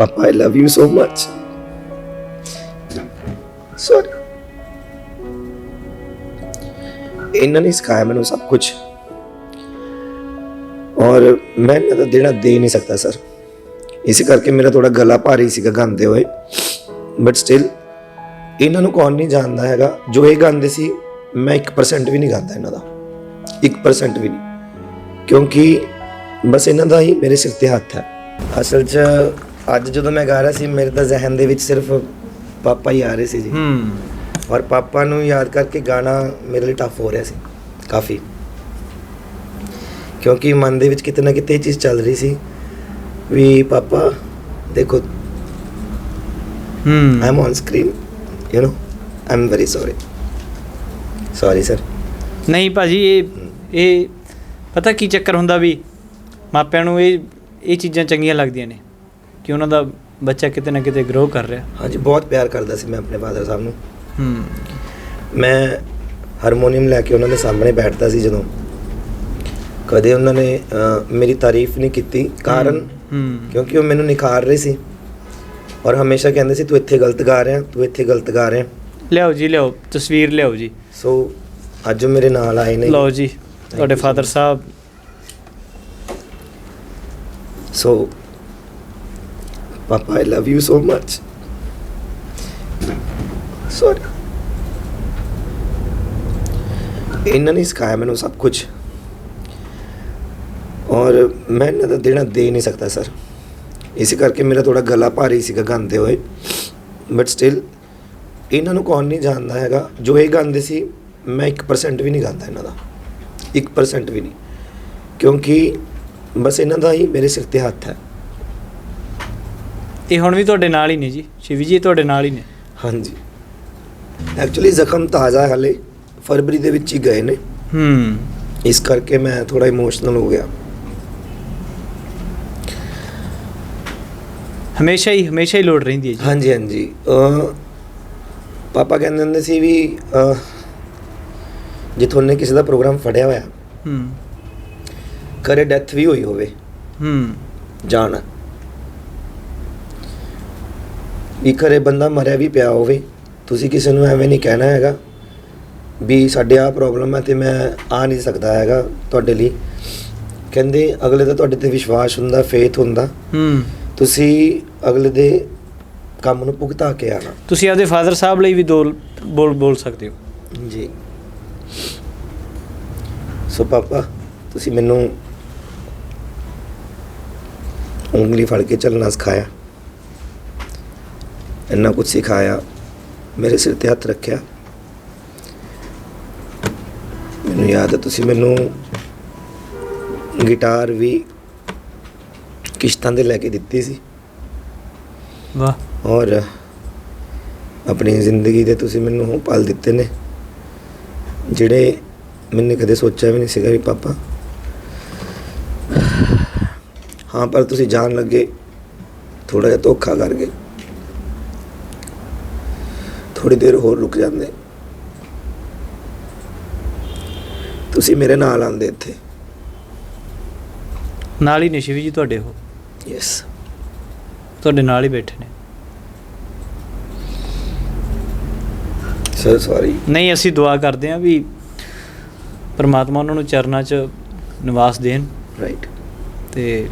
Papa, I love you so much. Sorry. ਇਹਨਾਂ ਨੇ ਸਿਖਾਇਆ ਮੈਨੂੰ ਸਭ ਕੁਝ ਔਰ ਮੈਂ ਇਹਨਾਂ ਦਾ ਦੇਣਾ ਦੇ ਨਹੀਂ ਸਕਦਾ ਸਰ। ਇਸੇ ਕਰਕੇ ਮੇਰਾ ਥੋੜਾ ਗਲਾ ਭਾਰੀ ਸੀਗਾ ਗਾਉਂਦੇ ਹੋਏ। ਬਟ ਸਟਿਲ ਇਹਨਾਂ ਨੂੰ ਕੌਣ ਨਹੀਂ ਜਾਣਦਾ ਹੈਗਾ। ਜੋ ਇਹ ਗਾਉਂਦੇ ਸੀ ਮੈਂ 1% ਵੀ ਨਹੀਂ ਗਾਉਂਦਾ ਇਹਨਾਂ ਦਾ। 1% ਵੀ ਨਹੀਂ। ਕਿਉਂਕਿ ਬਸ ਇਹਨਾਂ ਦਾ ਹੀ ਮੇਰੇ ਸਿਰ ਤੇ ਹੱਥ ਹੈ। ਅਸਲ 'ਚ ਅੱਜ ਜਦੋਂ ਮੈਂ ਗਾ ਰਿਹਾ ਸੀ ਮੇਰੇ ਤਾਂ ਜ਼ਿਹਨ ਦੇ ਵਿੱਚ ਸਿਰਫ ਪਾਪਾ ਹੀ ਆ ਰਹੇ ਸੀ ਜੀ। ਹੂੰ। ਔਰ ਪਾਪਾ ਨੂੰ ਯਾਦ ਕਰਕੇ ਗਾਣਾ ਮੇਰੇ ਲਈ ਟਫ ਹੋ ਰਿਹਾ ਸੀ ਕਾਫੀ। ਕਿਉਂਕਿ ਮਨ ਦੇ ਵਿੱਚ ਕਿਤੇ ਨਾ ਕਿਤੇ ਇਹ ਚੀਜ਼ ਚੱਲ ਰਹੀ ਸੀ ਵੀ ਪਾਪਾ ਦੇਖੋ ਹੂੰ। I am on screen you know I am very sorry sorry sir ਨਹੀਂ ਭਾਜੀ ਇਹ ਇਹ ਪਤਾ ਕੀ ਚੱਕਰ ਹੁੰਦਾ ਵੀ ਮਾਪਿਆਂ ਨੂੰ ਇਹ ਇਹ ਚੀਜ਼ਾਂ ਚੰਗੀਆਂ ਲੱਗਦੀਆਂ ਨੇ। ਕਿ ਉਹਨਾਂ ਦਾ ਬੱਚਾ ਕਿਤੇ ਨਾ ਕਿਤੇ ਗਰੋ ਕਰ ਰਿਹਾ। ਹਾਂਜੀ ਬਹੁਤ ਪਿਆਰ ਕਰਦਾ ਸੀ ਮੈਂ ਆਪਣੇ ਫਾਦਰ ਸਾਹਿਬ ਨੂੰ। ਹੂੰ। ਮੈਂ ਹਾਰਮੋਨੀਅਮ ਲੈ ਕੇ ਉਹਨਾਂ ਦੇ ਸਾਹਮਣੇ ਬੈਠਦਾ ਸੀ ਜਦੋਂ। ਕਦੇ ਉਹਨਾਂ ਨੇ ਮੇਰੀ ਤਾਰੀਫ ਨਹੀਂ ਕੀਤੀ ਕਾਰਨ ਕਿਉਂਕਿ ਉਹ ਮੈਨੂੰ ਨਿਖਾਰ ਰਹੇ ਸੀ। ਔਰ ਹਮੇਸ਼ਾ ਕਹਿੰਦੇ ਸੀ ਤੂੰ ਇੱਥੇ ਗਲਤ ਗਾ ਰਿਹਾ ਤੂੰ ਇੱਥੇ ਗਲਤ ਗਾ ਰਿਹਾ। ਲਿਆਓ ਜੀ ਲਿਆਓ ਤਸਵੀਰ ਲਿਆਓ ਜੀ। ਸੋ ਅੱਜ ਮੇਰੇ ਨਾਲ ਆਏ ਨੇ। ਲਓ ਜੀ ਤੁਹਾਡੇ ਫਾਦਰ. ਸਾਹਿਬ। So papa I love you so much sorry ਇਹਨਾਂ ਨੇ ਸਿਖਾਇਆ ਮੈਨੂੰ ਸਭ ਕੁਝ। ਔਰ ਮੈਂ ਇਹਨਾਂ ਦਾ ਦੇਣਾ ਦੇ ਨਹੀਂ ਸਕਦਾ, ਸਰ। ਇਸੇ ਕਰਕੇ ਮੇਰਾ ਥੋੜਾ ਗਲਾ ਭਾਰੀ ਸੀਗਾ, ਗਾਉਂਦੇ ਹੋਏ। ਬਟ ਸਟਿਲ ਇਹਨਾਂ ਨੂੰ ਕੌਣ ਨਹੀਂ ਜਾਣਦਾ ਹੈਗਾ। ਜੋ ਇਹ ਗਾਉਂਦੇ ਸੀ, ਮੈਂ 1% ਵੀ ਨਹੀਂ ਗਾਉਂਦਾ ਇਹਨਾਂ ਦਾ। 1% ਵੀ ਨਹੀਂ। ਕਿਉਂਕਿ ਬਸ ਇਹਨਾਂ ਦਾ ਹੀ ਮੇਰੇ ਸਿਰ ਤੇ ਹੱਥ ਹੈ। ਇਹ ਹੁਣ ਵੀ ਤੁਹਾਡੇ ਨਾਲ ਹੀ ਨੇ ਜੀ। ਸ਼ਿਵੀ ਜੀ ਤੁਹਾਡੇ ਨਾਲ ਹੀ ਨੇ। ਹਾਂਜੀ। ਐਕਚੁਅਲੀ ਜ਼ਖਮ ਤਾਜ਼ਾ ਹੈ ਹਲੇ ਫਰਵਰੀ ਦੇ ਵਿੱਚ ਹੀ ਗਏ ਨੇ। ਹੂੰ। ਇਸ ਕਰਕੇ ਮੈਂ ਥੋੜਾ ਇਮੋਸ਼ਨਲ ਹੋ ਗਿਆ। ਹਮੇਸ਼ਾ ਹੀ ਹਮੇਸ਼ਾ ਹੀ ਲੋੜ ਰਹਿੰਦੀ ਹੈ ਜੀ। ਹਾਂਜੀ ਹਾਂਜੀ। ਪਾਪਾ ਕਹਿੰਦੇ ਹੁੰਦੇ ਸੀ ਵੀ ਜੇ ਤੁਹਾਨੇ ਕਿਸੇ ਦਾ ਪ੍ਰੋਗਰਾਮ ਫੜਿਆ ਹੋਇਆ ਹੂੰ। ਕਰੇ ਡੈਥ ਵੀ ਹੋਈ ਹੋਵੇ। ਹੂੰ। ਜਾਣਾ। ਵੀ ਘਰੇ ਬੰਦਾ ਮਰਿਆ ਵੀ ਪਿਆ ਹੋਵੇ ਤੁਸੀਂ ਕਿਸੇ ਨੂੰ ਐਵੇਂ ਨਹੀਂ ਕਹਿਣਾ ਹੈਗਾ ਵੀ ਸਾਡੇ ਆ ਪ੍ਰੋਬਲਮ ਹੈ ਤੇ ਮੈਂ ਆ ਨਹੀਂ ਸਕਦਾ ਹੈਗਾ ਤੁਹਾਡੇ ਲਈ। ਕਹਿੰਦੇ ਅਗਲੇ ਦਾ ਤੁਹਾਡੇ ਤੇ ਵਿਸ਼ਵਾਸ ਹੁੰਦਾ ਫੇਥ ਹੁੰਦਾ। ਹੂੰ। ਤੁਸੀਂ ਅਗਲੇ ਦੇ ਕੰਮ ਨੂੰ ਭੁਗਤਾ ਕੇ ਆਣਾ ਤੁਸੀਂ ਆਪਦੇ ਫਾਦਰ ਸਾਹਿਬ ਲਈ ਵੀ ਦੋ ਬੋਲ ਬੋਲ ਸਕਦੇ ਹੋ। ਜੀ। ਸੋ ਪਾਪਾ ਤੁਸੀਂ ਮੈਨੂੰ ਉਂਗਲੀ ਫੜ ਕੇ ਚੱਲਣਾ ਸਿਖਾਇਆ। ਇੰਨਾ ਕੁਝ ਸਿਖਾਇਆ ਮੇਰੇ ਸਿਰ ਤੇ ਹੱਥ ਰੱਖਿਆ। ਮੈਨੂੰ ਯਾਦ ਹੈ ਤੁਸੀਂ ਮੈਨੂੰ ਗਿਟਾਰ ਵੀ ਕਿਸ਼ਤਾਂ ਦੇ ਲੈ ਕੇ ਦਿੱਤੀ ਸੀ। ਵਾਹ। ਔਰ ਆਪਣੀ ਜ਼ਿੰਦਗੀ ਦੇ ਤੁਸੀਂ ਮੈਨੂੰ ਪਲ ਦਿੱਤੇ ਨੇ ਜਿਹੜੇ ਮੈਨੇ ਕਦੇ ਸੋਚਿਆ ਵੀ ਨਹੀਂ ਸੀਗਾ ਵੀ ਪਾਪਾ। ਹਾਂ ਪਰ ਤੁਸੀਂ ਜਾਣ ਲੱਗੇ ਥੋੜਾ ਜਿਹਾ ਧੋਖਾ ਕਰ ਗਏ। ਥੋੜੀ ਦੇਰ ਹੋਰ ਰੁਕ ਜਾਂਦੇ। ਤੁਸੀਂ ਮੇਰੇ ਨਾਲ ਆਂਦੇ ਇੱਥੇ। ਨਾਲ ਹੀ ਨੇ ਸ਼ਿਵੀ ਜੀ ਤੁਹਾਡੇ ਉਹ ਯੈਸ ਤੁਹਾਡੇ ਨਾਲ ਹੀ ਬੈਠੇ ਨੇ। ਸਰ ਸੌਰੀ ਨਹੀਂ ਅਸੀਂ ਦੁਆ ਕਰਦੇ ਹਾਂ ਵੀ ਪਰਮਾਤਮਾ ਉਹਨਾਂ ਨੂੰ ਚਰਨਾਂ 'ਚ ਨਿਵਾਸ ਦੇਣ। ਰਾਈਟ ਤੇ